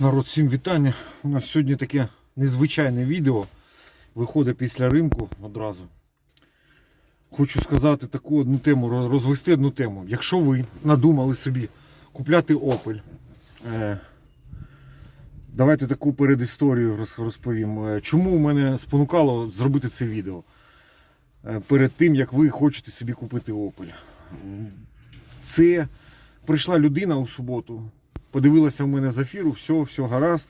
Народ, всім вітання. У нас сьогодні таке незвичайне відео. Виходить після ринку одразу. Хочу сказати таку одну тему, розвести одну тему. Якщо ви надумали собі купляти Opel, е, давайте таку передісторію розповім. Е, Чому мене спонукало зробити це відео? Е, Перед тим, як ви хочете собі купити Opel. Це прийшла людина у суботу, подивилася в мене зафіру, все, все гаразд.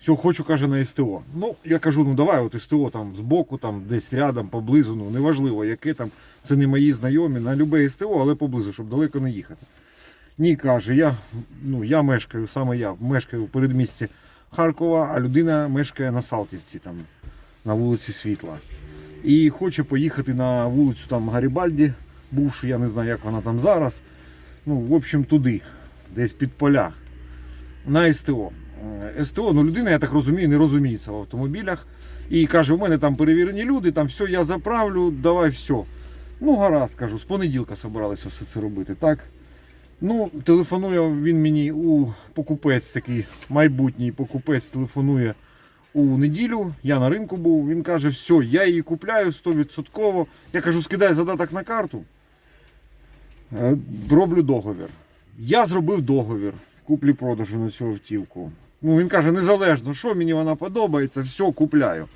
Все, хочу, каже, на СТО. Ну, я кажу, ну давай, от СТО там збоку, там десь рядом, поблизу, ну неважливо, яке там, це не мої знайомі, на любе СТО, але поблизу, щоб далеко не їхати. Ні, каже, я, ну, я мешкаю, саме я мешкаю у передмісті Харкова, а людина мешкає на Салтівці, там, на вулиці Світла. І хоче поїхати на вулицю там Гарібальді, бувши, я не знаю, як вона там зараз. Ну, в общем, туди, десь під поля. На СТО. Е, СТО, ну людина, я так розумію, не розуміється в автомобілях. І каже, у мене там перевірені люди, там все, я заправлю, давай все. Ну, гаразд, кажу, з понеділка собиралися все це робити. Так. Ну, телефонує він мені у покупець такий, майбутній покупець телефонує у неділю. Я на ринку був. Він каже, все, я її купляю 100%. Я кажу, скидай задаток на карту. Е, Роблю договір. Я зробив договір куплі-продажу на цю автівку. Ну, він каже, незалежно, що мені вона подобається, все купляю.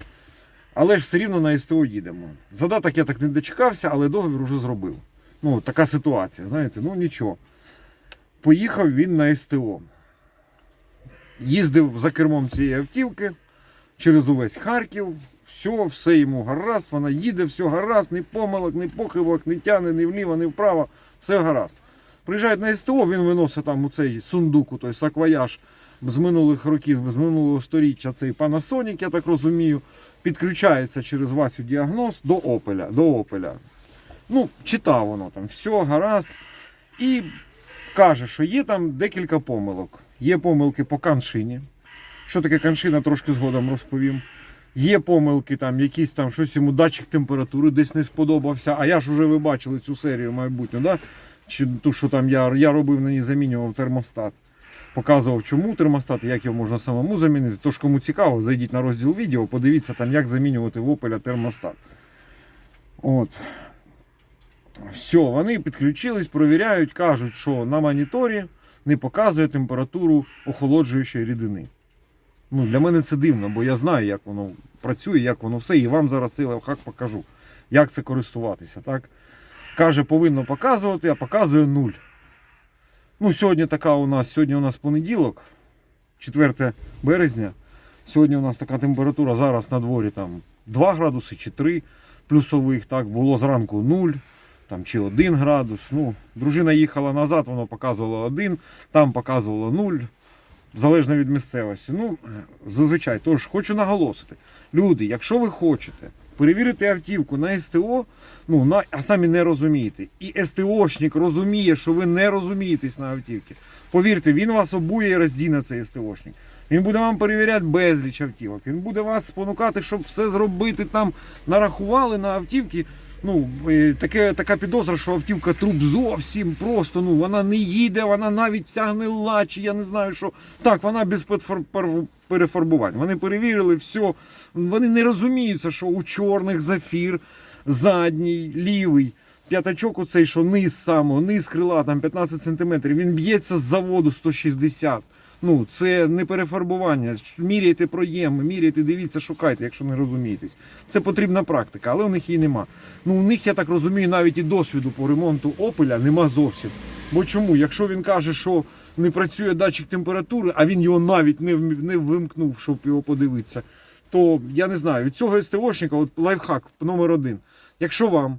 Але ж все рівно на СТО їдемо. Задаток я так не дочекався, але договір вже зробив. Ну, така ситуація, знаєте, ну нічого. Поїхав він на СТО. Їздив за кермом цієї автівки через увесь Харків. Все, все йому гаразд, вона їде, все гаразд, ні помилок, ні похибок, ні тяне, ні вліво, ні вправо, все гаразд. Приїжджають на СТО, він виносить там у цей сундук, у той саквояж з минулих років, з минулого сторіччя, цей Panasonic, я так розумію, підключається через Васю діагноз до Опеля. До Опеля. Ну, читав воно там, все гаразд. І каже, що є там декілька помилок. Є помилки по каншині. Що таке каншина, трошки згодом розповім. Є помилки, там, якісь там щось йому датчик температури десь не сподобався. А я ж вже ви бачили цю серію майбутню, да? Чи ту, що там я, я робив на ній замінював термостат. Показував, чому термостат, як його можна самому замінити. Тож, кому цікаво, зайдіть на розділ відео, подивіться там, як замінювати в Opel термостат. От. Все, вони підключились, провіряють, кажуть, що на моніторі не показує температуру охолоджуючої рідини. Ну, для мене це дивно, бо я знаю, як воно працює, як воно все, і вам зараз цей лайфхак покажу, як це користуватися. Так? Каже, повинно показувати, а показує нуль. Ну, сьогодні така у нас, сьогодні у нас понеділок, 4 березня. Сьогодні у нас така температура зараз на дворі там 2 градуси чи 3 плюсових. Так, було зранку 0 там, чи 1 градус. Ну, дружина їхала назад, воно показувало 1, там показувало 0 залежно від місцевості. Ну, зазвичай, тож хочу наголосити. Люди, якщо ви хочете перевірити автівку на СТО, ну, на, а самі не розумієте, і СТОшник розуміє, що ви не розумієтесь на автівці, повірте, він вас обує і роздіне цей СТОшник. Він буде вам перевіряти безліч автівок. Він буде вас спонукати, щоб все зробити там, нарахували на автівки. Ну, таке, така підозра, що автівка труп зовсім просто. Ну, вона не їде, вона навіть вся гнила, чи я не знаю, що. Так, вона без перефарбувань. Вони перевірили все. Вони не розуміються, що у чорних зафір, задній, лівий. П'ятачок оцей, що низ самого, низ крила там 15 см, він б'ється з заводу 160 Ну, це не перефарбування. Міряйте проєм, міряйте, дивіться, шукайте, якщо не розумієтесь. Це потрібна практика, але у них її нема. Ну, у них, я так розумію, навіть і досвіду по ремонту опеля нема зовсім. Бо чому? Якщо він каже, що не працює датчик температури, а він його навіть не, не вимкнув, щоб його подивитися, то я не знаю, від цього СТОшника, от лайфхак номер один. Якщо вам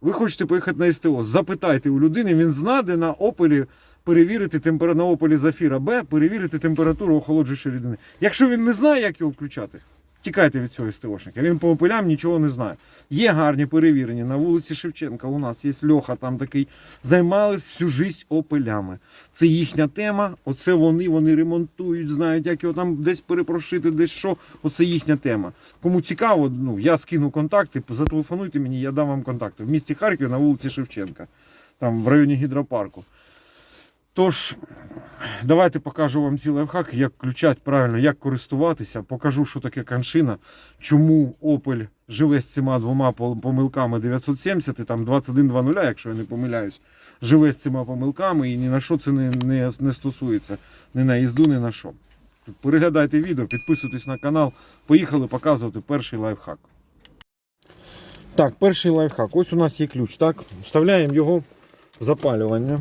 ви хочете поїхати на СТО, запитайте у людини, він знаде на опелі перевірити температуру на опелі Зафіра Б, перевірити температуру охолоджуючої рідини. Якщо він не знає, як його включати, тікайте від цього СТОшника. Він по опелям нічого не знає. Є гарні перевірені. На вулиці Шевченка у нас є Льоха, там такий. Займались всю життя опелями. Це їхня тема. Оце вони, вони ремонтують, знають, як його там десь перепрошити, десь що. Оце їхня тема. Кому цікаво, ну я скину контакти, зателефонуйте мені, я дам вам контакти. В місті Харків на вулиці Шевченка, там в районі гідропарку. Тож, давайте покажу вам ці лайфхаки, як включати правильно, як користуватися. Покажу, що таке коншина, чому Opel живе з цими двома помилками 970 і там 2120, якщо я не помиляюсь, живе з цими помилками і ні на що це не, не, не стосується. Ні на їзду, ні на що. Переглядайте відео, підписуйтесь на канал. Поїхали показувати перший лайфхак. Так, перший лайфхак. Ось у нас є ключ. Так? Вставляємо його в запалювання.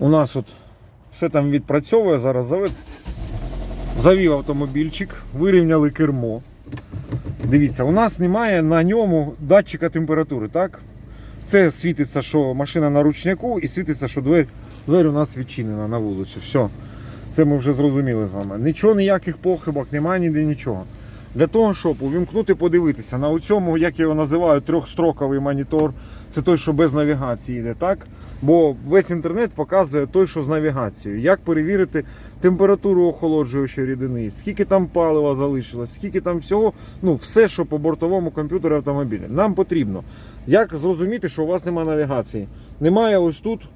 У нас от все там відпрацьовує. Зараз завед... завів автомобільчик, вирівняли кермо. Дивіться, у нас немає на ньому датчика температури. так? Це світиться, що машина на ручняку, і світиться, що двері, двері у нас відчинена на вулицю. Все. Це ми вже зрозуміли з вами. Нічого, ніяких похибок, немає ніде нічого. Для того, щоб увімкнути, подивитися на цьому, як я його називаю, трьохстроковий монітор, це той, що без навігації йде, так? Бо весь інтернет показує той, що з навігацією. Як перевірити температуру охолоджуючої рідини, скільки там палива залишилось, скільки там всього, ну все, що по бортовому комп'ютері автомобіля. Нам потрібно. Як зрозуміти, що у вас немає навігації? Немає ось тут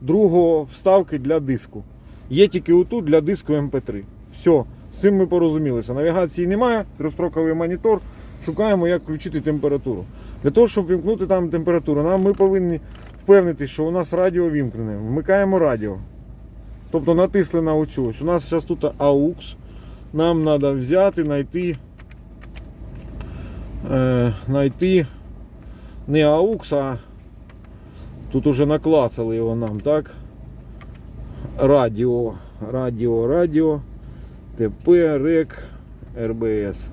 другого вставки для диску. Є тільки отут для диску MP3. Все, цим ми порозумілися. Навігації немає, трьохстроковий монітор. Шукаємо, як включити температуру. Для того, щоб вімкнути там температуру, нам ми повинні впевнитися, що у нас радіо вімкнене. Вмикаємо радіо. Тобто натисли на оцю. Ось У нас зараз тут AUX. Нам треба взяти, знайти. Е, знайти не AUX, а тут уже наклацали його нам, так? Радіо, радіо, радіо, ТП, РЕК, РБС.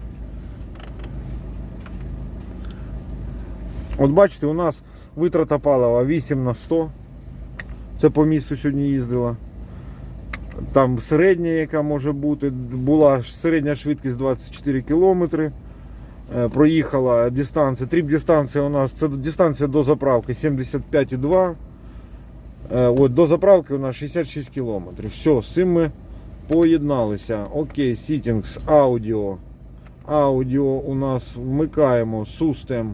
От бачите, у нас витрата палива 8 на 100. Це по місту сьогодні їздила. Там середня, яка може бути, була середня швидкість 24 кілометри. Е, Проїхала дистанція, тріп дистанція у нас, це дистанція до заправки 75,2. Е, до заправки у нас 66 кілометрів. Все, з цим ми поєдналися. Окей, Settings, аудіо. Аудіо у нас вмикаємо System.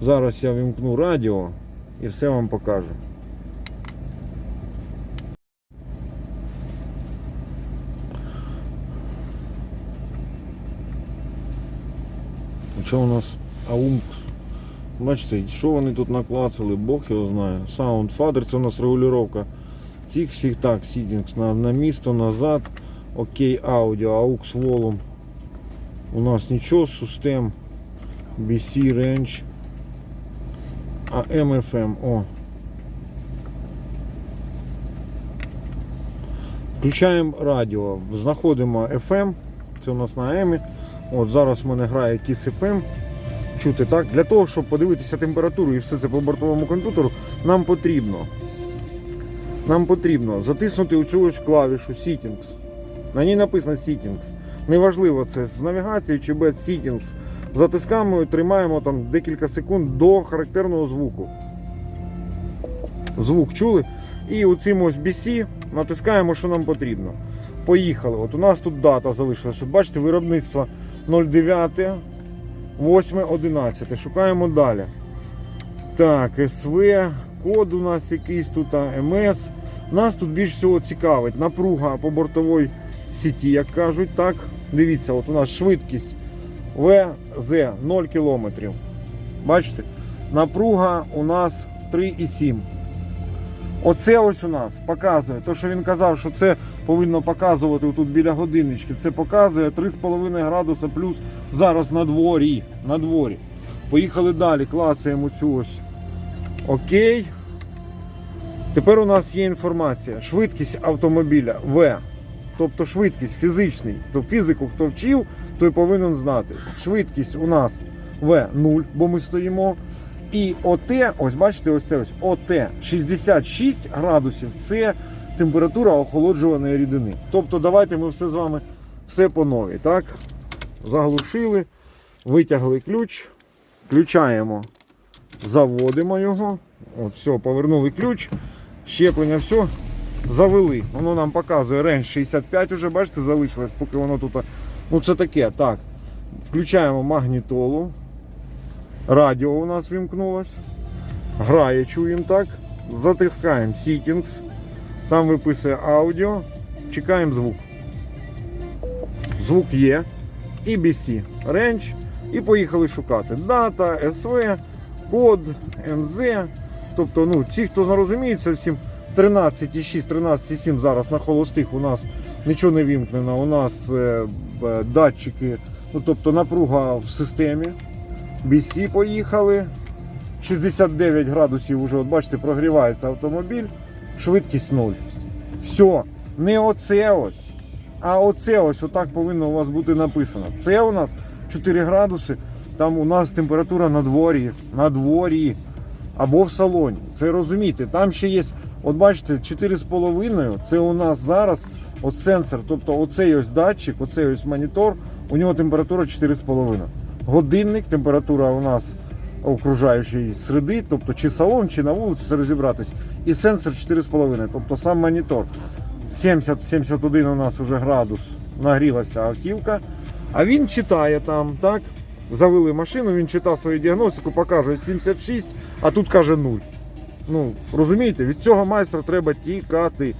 Зараз я вімкну радіо і все вам покажу. Що у нас аумк? Бачите, що вони тут наклацали, Бог його знає. Sound Fader, це у нас регулювання цих всіх так, settings на, на місто, назад. Окей, аудіо, AUX Volume. У нас нічого, систем. BC Range. А MFM, о. Включаємо радіо, знаходимо FM, це у нас на AM. От зараз в мене грає Kiss FM. Чути так. Для того, щоб подивитися температуру і все це по бортовому комп'ютеру, нам потрібно. Нам потрібно затиснути оцю ось клавішу Settings. На ній написано Settings. Неважливо, це з навігації чи без Settings. Затискаємо і тримаємо там декілька секунд до характерного звуку. Звук чули? І оцим ось BC натискаємо, що нам потрібно. Поїхали. От у нас тут дата залишилась. От бачите, виробництво 09, 8, 11. Шукаємо далі. Так, СВ, код у нас якийсь тут, МС. Нас тут більш всього цікавить напруга по бортовій сіті, як кажуть. так. Дивіться, от у нас швидкість ВЗ 0 км. Бачите? Напруга у нас 3,7. Оце ось у нас показує. То, що він казав, що це повинно показувати тут біля годиннички. Це показує 3,5 градуса плюс зараз на дворі. На дворі. Поїхали далі, клацаємо цю ось. Окей. Тепер у нас є інформація. Швидкість автомобіля В. Тобто швидкість фізичний. Тобто фізику, хто вчив, той повинен знати. Швидкість у нас В 0, бо ми стоїмо. І ОТ, ось бачите, ось це ось ОТ 66 градусів це температура охолоджуваної рідини. Тобто давайте ми все з вами все по новій. Так? Заглушили, витягли ключ, включаємо, заводимо його. От, все, повернули ключ, щеплення, все. Завели. Воно нам показує рейндж 65 вже, бачите, залишилось, поки воно тут. Ну це таке. Так. Включаємо магнітолу. Радіо у нас вімкнулось. грає, чуємо так. Затискаємо Settings, там виписує аудіо, чекаємо звук. Звук є. EBC, Range. І поїхали шукати. Дата, SV, код, МЗ. Тобто, ну, ті, хто не всім 13,6, 13,7 зараз на холостих у нас нічого не вімкнено. У нас е, б- датчики, ну тобто напруга в системі. BC поїхали. 69 градусів вже, от бачите, прогрівається автомобіль. Швидкість 0. Все. Не оце ось. А оце ось отак повинно у вас бути написано. Це у нас 4 градуси. Там у нас температура на дворі. На дворі. Або в салоні. Це розумієте, там ще є, от бачите, 4,5. Це у нас зараз от сенсор. Тобто оцей ось датчик, оцей ось монітор, у нього температура 4,5. Годинник, температура у нас окружаючої середи, тобто чи салон, чи на вулиці розібратись. І сенсор 4,5, тобто сам монітор. 70-71 у нас вже градус нагрілася автівка. А він читає там, так? Завели машину, він читав свою діагностику, покаже 76, а тут каже 0. Ну, розумієте, від цього майстра треба тікати.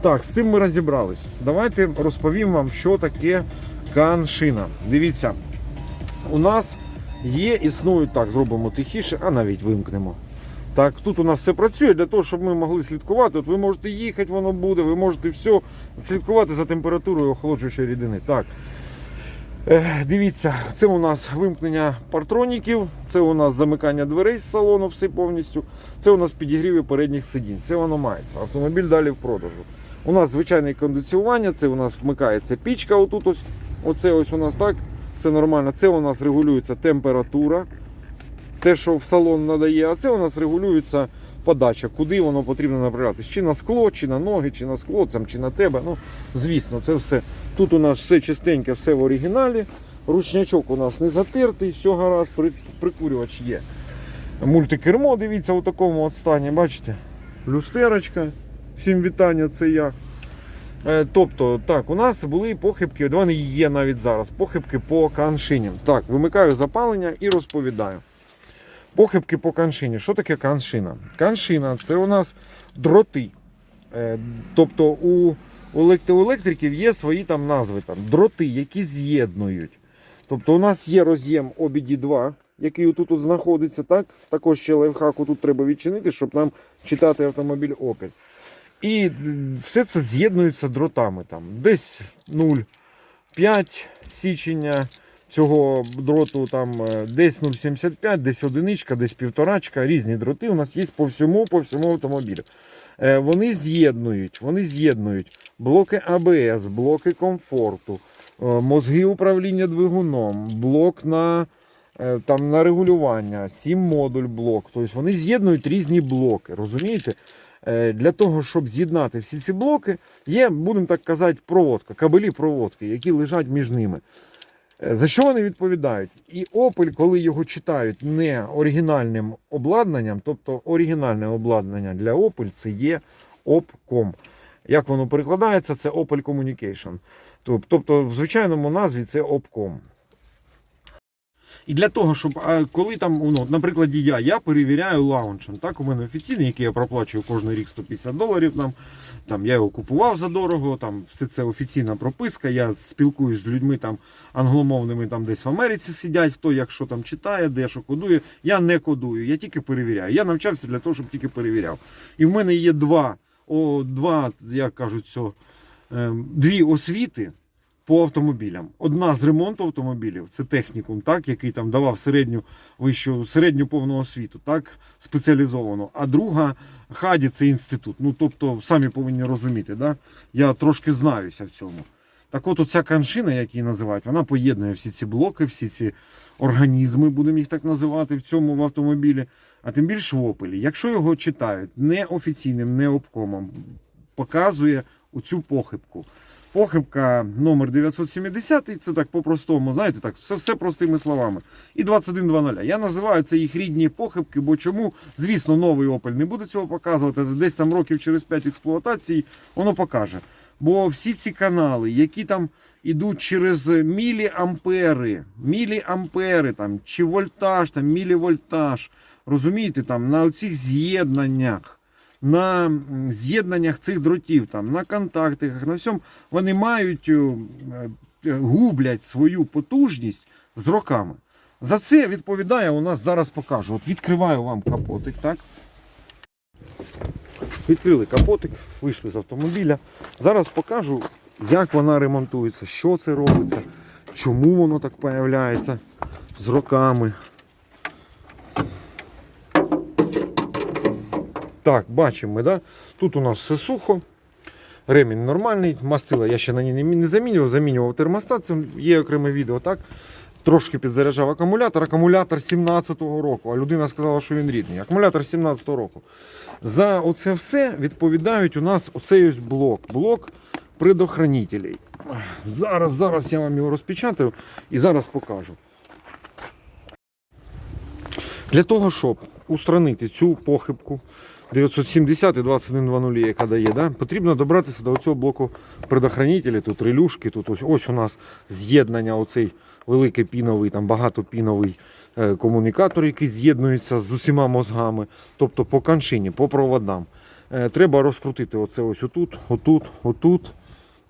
Так, з цим ми розібрались. Давайте розповім вам, що таке каншина. Дивіться, у нас є, існують так, зробимо тихіше, а навіть вимкнемо. Так, тут у нас все працює для того, щоб ми могли слідкувати. От ви можете їхати, воно буде, ви можете все слідкувати за температурою охолоджуючої рідини. Так. Е, Дивіться, це у нас вимкнення партроніків, це у нас замикання дверей з салону все повністю. Це у нас підігріви передніх сидінь. Це воно мається. Автомобіль далі в продажу. У нас звичайне кондиціювання, це у нас вмикається пічка. Отут ось. Оце ось у нас так. Це нормально. Це у нас регулюється температура. Те, що в салон надає, а це у нас регулюється подача, куди воно потрібно направлятися. Чи на скло, чи на ноги, чи на скло, там, чи на тебе. Ну, звісно, це все. Тут у нас все чистеньке, все в оригіналі. Ручнячок у нас не затертий, все гаразд, при- прикурювач є. Мультикермо, дивіться, у такому от стані, бачите? Люстерочка. Всім вітання, це я. Е, Тобто, так, у нас були похибки, вони є навіть зараз. Похибки по каншині. Так, вимикаю запалення і розповідаю. Похибки по каншині. Що таке каншина? Каншина це у нас дроти. Е, Тобто у електриків є свої там назви, там, дроти, які з'єднують. Тобто у нас є роз'єм OBD2, який тут знаходиться. так? Також ще лайфхаку тут треба відчинити, щоб нам читати автомобіль Opel. І все це з'єднується дротами. Там. Десь 0,5 січення цього дроту, там, е, десь 0,75, десь одиничка, десь півторачка. Різні дроти у нас є по всьому, по всьому автомобілю. Е, Вони з'єднують, вони з'єднують блоки АБС, блоки комфорту, е, мозги управління двигуном, блок на, там, на регулювання, 7 модуль блок. Тобто вони з'єднують різні блоки. Розумієте? Для того, щоб з'єднати всі ці блоки, є, будемо так казати, проводка, кабелі проводки, які лежать між ними. Е, За що вони відповідають? І Opel, коли його читають не оригінальним обладнанням, тобто оригінальне обладнання для Opel це є OPCOM. Як воно перекладається, це Opel Communication. Тобто, в звичайному назві це OPCOM. І для того, щоб коли там, ну, наприклад, я, я перевіряю лаунчем. Так, у мене офіційний, який я проплачую кожен рік 150 доларів. Там, там, я його купував за дорого, там все це офіційна прописка. Я спілкуюсь з людьми там англомовними, там десь в Америці сидять, хто як що там читає, де що кодує. Я не кодую, я тільки перевіряю. Я навчався для того, щоб тільки перевіряв. І в мене є два, о, два як кажуть, цього, ем, дві освіти по автомобілям. Одна з ремонту автомобілів, це технікум, так, який там давав середню вищу, середню повну освіту, так, спеціалізовану. А друга хаді це інститут. Ну, тобто, самі повинні розуміти, да? я трошки знаюся в цьому. Так от оця каншина, як її називають, вона поєднує всі ці блоки, всі ці організми, будемо їх так називати, в цьому в автомобілі, а тим більше в опелі. Якщо його читають не офіційним, не обкомом, показує оцю похибку. Похибка номер 970, це так по-простому, знаєте, так, все, все простими словами. І 2100. Я називаю це їх рідні похибки, бо чому, звісно, новий Opel не буде цього показувати. Десь там років через 5 експлуатації воно покаже. Бо всі ці канали, які там ідуть через міліампери, міліампери, там, чи вольтаж, там, мілівольтаж, розумієте, там на оцих з'єднаннях, на з'єднаннях цих дротів, там, на контактах, на всьому, вони мають, е, е, гублять свою потужність з роками. За це відповідає у нас зараз покажу. От відкриваю вам капотик, так? Відкрили капотик, вийшли з автомобіля. Зараз покажу, як вона ремонтується, що це робиться, чому воно так появляється з роками. Так, бачимо, да? тут у нас все сухо. Ремінь нормальний, мастила я ще на ній не замінював, замінював термостат, це є окреме відео, так? Трошки підзаряджав акумулятор. Акумулятор 17-го року, а людина сказала, що він рідний. Акумулятор 17-го року. За оце все відповідають у нас оцей ось блок. Блок предохранителей. Зараз, зараз я вам його розпечатаю і зараз покажу. Для того, щоб устранити цю похибку 970 і 2100, яка дає, да, потрібно добратися до цього блоку предохранителя. Тут релюшки, тут ось, ось у нас з'єднання, оцей великий піновий, там багатопіновий е, комунікатор, який з'єднується з усіма мозгами, тобто по коншині, по проводам. Е, треба розкрутити оце ось отут, отут, отут.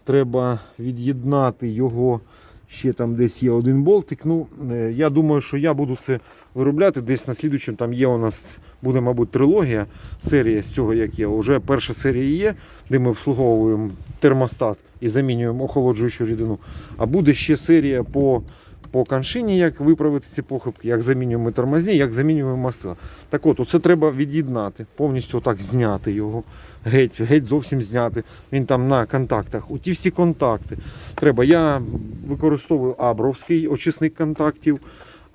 Треба від'єднати його. Ще там десь є один болтик. Ну, е, я думаю, що я буду це виробляти. Десь на слідучому там є у нас, буде, мабуть, трилогія, серія з цього, як є. Уже перша серія є, де ми обслуговуємо термостат і замінюємо охолоджуючу рідину. А буде ще серія по, по коншині, як виправити ці похибки, як замінюємо тормозні, як замінюємо масила. Так от, оце треба від'єднати, повністю отак зняти його, геть, геть зовсім зняти. Він там на контактах. У ті всі контакти треба. Я використовую абровський очисник контактів.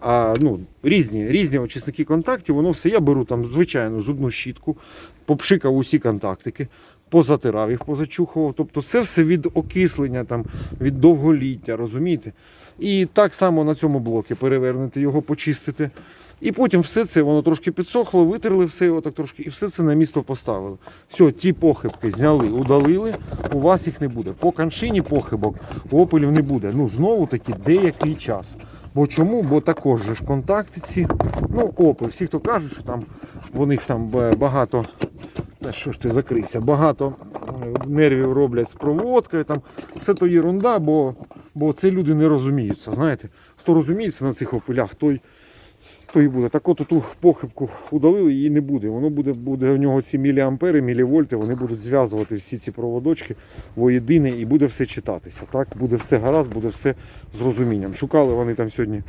А, ну, різні, різні очисники контактів, воно все. Я беру там звичайну зубну щітку, попшикав усі контактики, позатирав їх, позачухував. Тобто це все від окислення, там, від довголіття, розумієте? І так само на цьому блокі перевернути його, почистити. І потім все це воно трошки підсохло, витерли все його так трошки, і все це на місто поставили. Все, ті похибки зняли, удалили, у вас їх не буде. По каншині похибок у опелів не буде. Ну, знову таки, деякий час. Бо чому? Бо також ж контакти ці. Ну, опи, всі, хто кажуть, що там в них там багато. Та що ж ти закрийся? Багато е, нервів роблять з проводкою. Там все то єрунда, бо, бо це люди не розуміються. Знаєте, хто розуміється на цих опилях, той, той і буде. Так от ту похибку удалили, її не буде. Воно буде, буде у нього ці міліампери, мілівольти, вони будуть зв'язувати всі ці проводочки воєдине і буде все читатися. Так? Буде все гаразд, буде все з розумінням. Шукали вони там сьогодні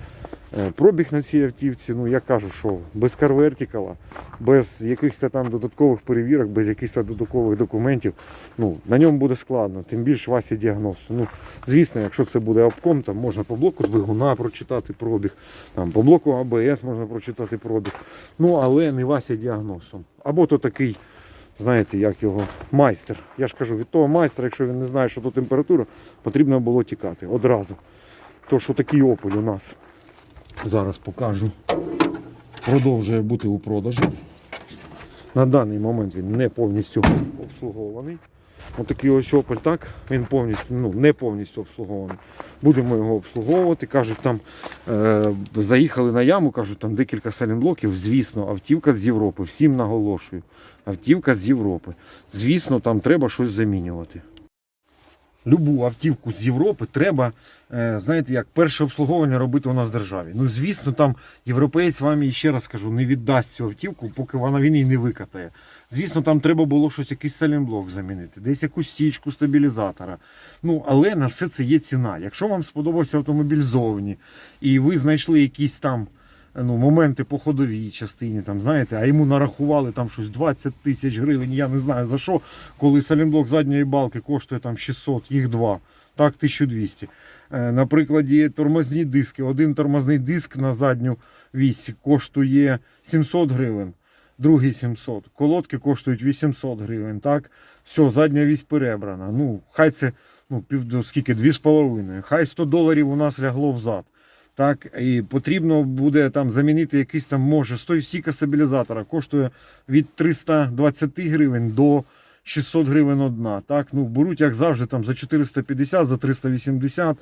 пробіг на цій автівці. Ну я кажу, що без карвертикала, без якихось там додаткових перевірок, без якихось додаткових документів, ну, на ньому буде складно, тим більше Васі діагносту. Ну, звісно, якщо це буде обком, там можна по блоку двигуна прочитати пробіг, там, по блоку АБС можна прочитати пробіг. Ну, але не Вася діагностом. Або то такий, знаєте, як його майстер. Я ж кажу, від того майстра, якщо він не знає, що то температура, потрібно було тікати одразу. То, що такий опель у нас. Зараз покажу. Продовжує бути у продажі. На даний момент він не повністю обслугований. Отакий ось Opel, так, він повністю, ну, не повністю обслугований. Будемо його обслуговувати. Кажуть, там е, заїхали на яму, кажуть, там декілька салінблоків. Звісно, автівка з Європи. Всім наголошую. Автівка з Європи. Звісно, там треба щось замінювати. Любу автівку з Європи треба, е, знаєте, як перше обслуговування робити у нас в державі. Ну, звісно, там європеєць вам ще раз кажу, не віддасть цю автівку, поки вона він її не викатає. Звісно, там треба було щось, якийсь салінблок замінити, десь якусь стічку стабілізатора. Ну, але на все це є ціна. Якщо вам сподобався автомобіль ззовні, і ви знайшли якісь там ну, моменти по ходовій частині, там, знаєте, а йому нарахували там щось 20 тисяч гривень, я не знаю за що, коли салінблок задньої балки коштує там 600, їх два. Так, 1200. Е, На прикладі тормозні диски. Один тормозний диск на задню вісь коштує 700 гривень, другий 700. Колодки коштують 800 гривень. Так, все, задня вісь перебрана. Ну, хай це ну, пів, скільки, 2,5. Хай 100 доларів у нас лягло взад. Так, і потрібно буде там замінити якийсь там, може, стійка стабілізатора коштує від 320 гривень до 600 гривень одна. Так, ну беруть, як завжди, там за 450, за 380.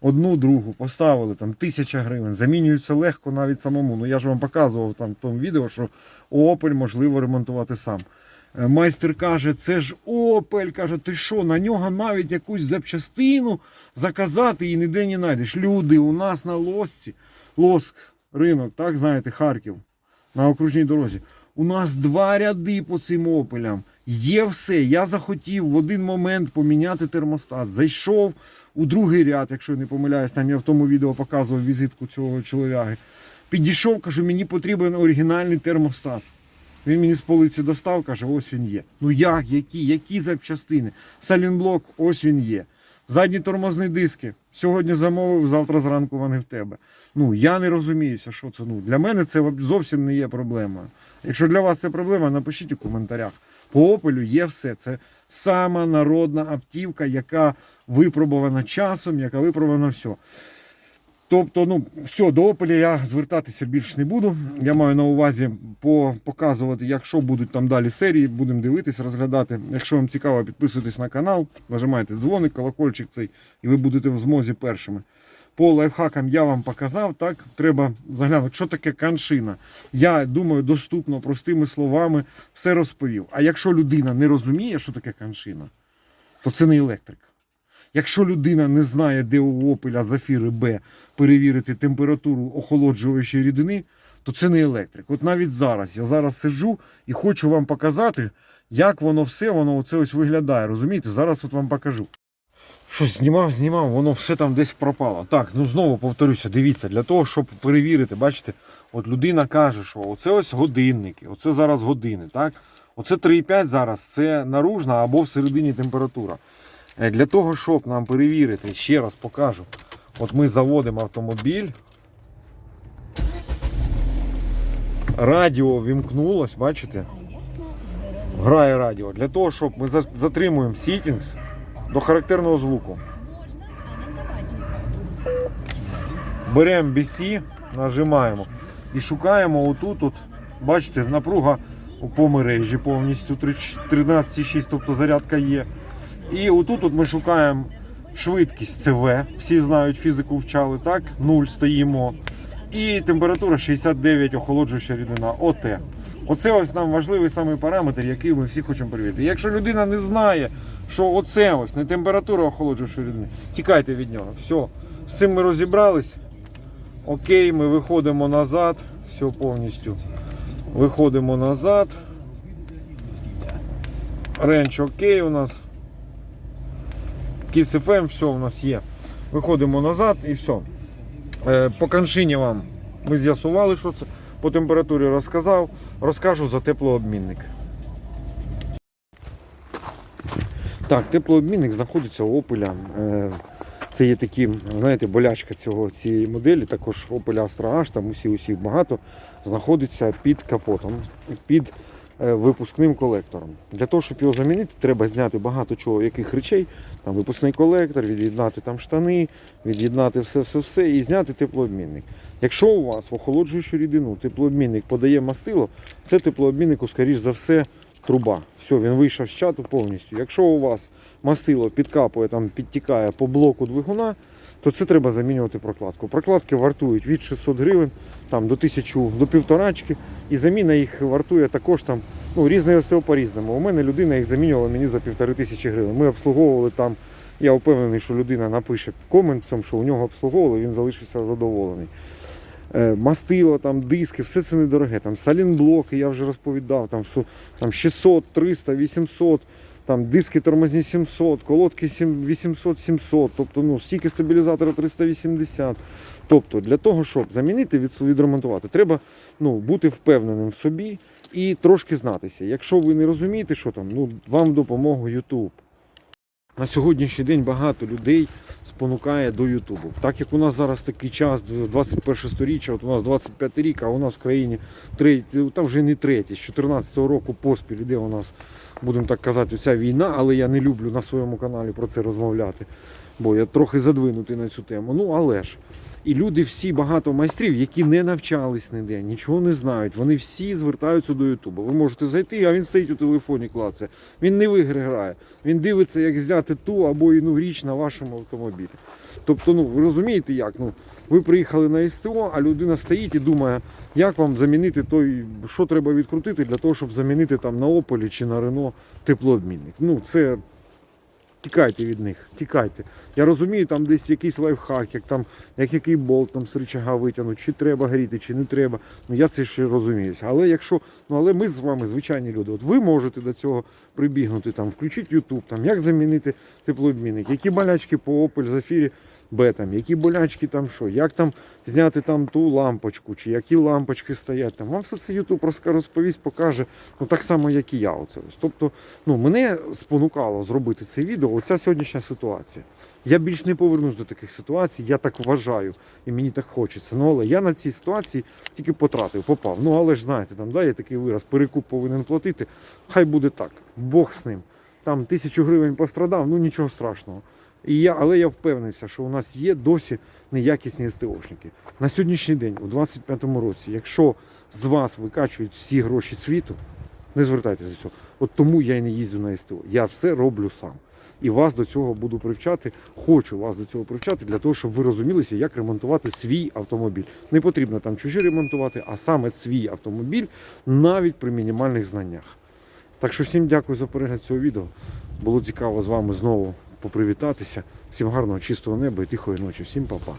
одну другу поставили там тисяча гривень, замінюються легко навіть самому. Ну я ж вам показував там в тому відео, що Opel можливо ремонтувати сам. Е, Майстер каже, це ж Opel, каже, ти що, на нього навіть якусь запчастину заказати і ніде не знайдеш. Люди, у нас на лосці, лоск, ринок, так знаєте, Харків, на окружній дорозі. У нас два ряди по цим опелям. Є все. Я захотів в один момент поміняти термостат. Зайшов у другий ряд, якщо не помиляюсь, там я в тому відео показував візитку цього чоловіки. Підійшов, кажу, мені потрібен оригінальний термостат. Він мені з полиці достав, каже, ось він є. Ну як, які, які запчастини? Салінблок, ось він є. Задні тормозні диски. Сьогодні замовив, завтра зранку вони в тебе. Ну я не розуміюся, що це. Ну для мене це зовсім не є проблемою. Якщо для вас це проблема, напишіть у коментарях. По Опелю є все. Це сама народна автівка, яка випробована часом, яка випробована все. Тобто, ну, все, до Опеля я звертатися більше не буду. Я маю на увазі по- показувати, якщо будуть там далі серії, будемо дивитися, розглядати. Якщо вам цікаво, підписуйтесь на канал, нажимайте дзвоник, колокольчик цей, і ви будете в змозі першими. По лайфхакам я вам показав, так треба заглянути, що таке каншина. Я думаю, доступно, простими словами все розповів. А якщо людина не розуміє, що таке каншина, то це не електрик. Якщо людина не знає, де у опеля зафіри Б перевірити температуру охолоджуючої рідини, то це не електрик. От навіть зараз я зараз сиджу і хочу вам показати, як воно все воно оце ось виглядає. Розумієте? Зараз от вам покажу. Щось знімав, знімав, воно все там десь пропало. Так, ну знову повторюся, дивіться, для того, щоб перевірити, бачите, от людина каже, що оце ось годинники, оце зараз години, так? Оце 3,5 зараз, це наружна або всередині температура. Е, Для того, щоб нам перевірити, ще раз покажу. От ми заводимо автомобіль. Радіо вімкнулось, бачите? Грає радіо. Для того, щоб ми затримуємо сітінг до характерного звуку. Беремо BC, нажимаємо і шукаємо отут, от, бачите, напруга по мережі повністю 13,6, тобто зарядка є. І отут от ми шукаємо швидкість ЦВ, всі знають фізику вчали, так? 0 стоїмо. І температура 69 охолоджуюча рідина ОТ. Оце ось нам важливий самий параметр, який ми всі хочемо перевірити. Якщо людина не знає, що оце ось не температура охолоджуючої рідини, тікайте від нього. Все, з цим ми розібрались. Окей, ми виходимо назад. Все повністю. Виходимо назад. Ренч окей у нас. Kids FM, все у нас є. Виходимо назад і все. По каншині вам ми з'ясували, що це. По температурі розказав. Розкажу за теплообмінник. Так, теплообмінник знаходиться у Opel. Е, Це є такі, знаєте, болячка цього, цієї моделі, також Opel Astra H, там усі усіх багато, знаходиться під капотом, під випускним колектором. Для того, щоб його замінити, треба зняти багато чого, яких речей, там випускний колектор, від'єднати там штани, від'єднати все-все-все і зняти теплообмінник. Якщо у вас в охолоджуючу рідину теплообмінник подає мастило, це теплообміннику, скоріш за все, труба. Все, він вийшов з чату повністю. Якщо у вас мастило підкапує, там підтікає по блоку двигуна, то це треба замінювати прокладку. Прокладки вартують від 600 гривень там, до 1000, до півторачки. І заміна їх вартує також там, ну, різне все по-різному. У мене людина їх замінювала мені за півтори тисячі гривень. Ми обслуговували там. Я впевнений, що людина напише коментом, що у нього обслуговували, він залишився задоволений. Е, Мастило, там, диски, все це недороге. Там салінблоки, я вже розповідав, там, там 600, 300, 800, там диски тормозні 700, колодки 800, 700, тобто ну, стільки стабілізатора 380. Тобто для того, щоб замінити, від- відремонтувати, треба ну, бути впевненим в собі і трошки знатися. Якщо ви не розумієте, що там, ну, вам в допомогу YouTube. На сьогоднішній день багато людей спонукає до Ютубу. Так як у нас зараз такий час, 21 сторіччя, от у нас 25 рік, а у нас в країні третій, там вже не третій, з 14 року поспіль іде у нас, будемо так казати, ця війна, але я не люблю на своєму каналі про це розмовляти, бо я трохи задвинутий на цю тему. Ну але ж. І люди всі багато майстрів, які не навчались ніде, нічого не знають. Вони всі звертаються до Ютуба. Ви можете зайти, а він стоїть у телефоні, клацає. Він не в грає. Він дивиться, як зняти ту або іну річ на вашому автомобілі. Тобто, ну ви розумієте, як? Ну, ви приїхали на СТО, а людина стоїть і думає, як вам замінити той, що треба відкрутити для того, щоб замінити там на Ополі чи на Рено теплообмінник. Ну, це тікайте від них, тікайте. Я розумію, там десь якийсь лайфхак, як там, як який болт там з рычага витягнути, чи треба гріти, чи не треба. Ну я це ще розумію. Але якщо, ну але ми з вами звичайні люди. От ви можете до цього прибігнути, там, включіть YouTube, там, як замінити теплообмінник, які болячки по Opel Zafira Б, які болячки там що, як там зняти там ту лампочку, чи які лампочки стоять. Там. Вам все це розка- розповість, покаже, ну так само, як і я. Оце. Тобто, ну, мене спонукало зробити це відео, оця сьогоднішня ситуація. Я більш не повернусь до таких ситуацій, я так вважаю, і мені так хочеться. Ну, але я на цій ситуації тільки потратив, попав. Ну, але ж знаєте, там да, є такий вираз, перекуп повинен платити. Хай буде так. Бог з ним. Там тисячу гривень пострадав, ну нічого страшного. І я, але я впевнився, що у нас є досі неякісні СТОшники. На сьогоднішній день, у 25-му році, якщо з вас викачують всі гроші світу, не звертайтеся до цього. От тому я і не їздю на СТО. Я все роблю сам. І вас до цього буду привчати. Хочу вас до цього привчати для того, щоб ви розумілися, як ремонтувати свій автомобіль. Не потрібно там чужі ремонтувати, а саме свій автомобіль навіть при мінімальних знаннях. Так що всім дякую за перегляд цього відео. Було цікаво з вами знову попривітатися. Всім гарного, чистого неба і тихої ночі. Всім па-па.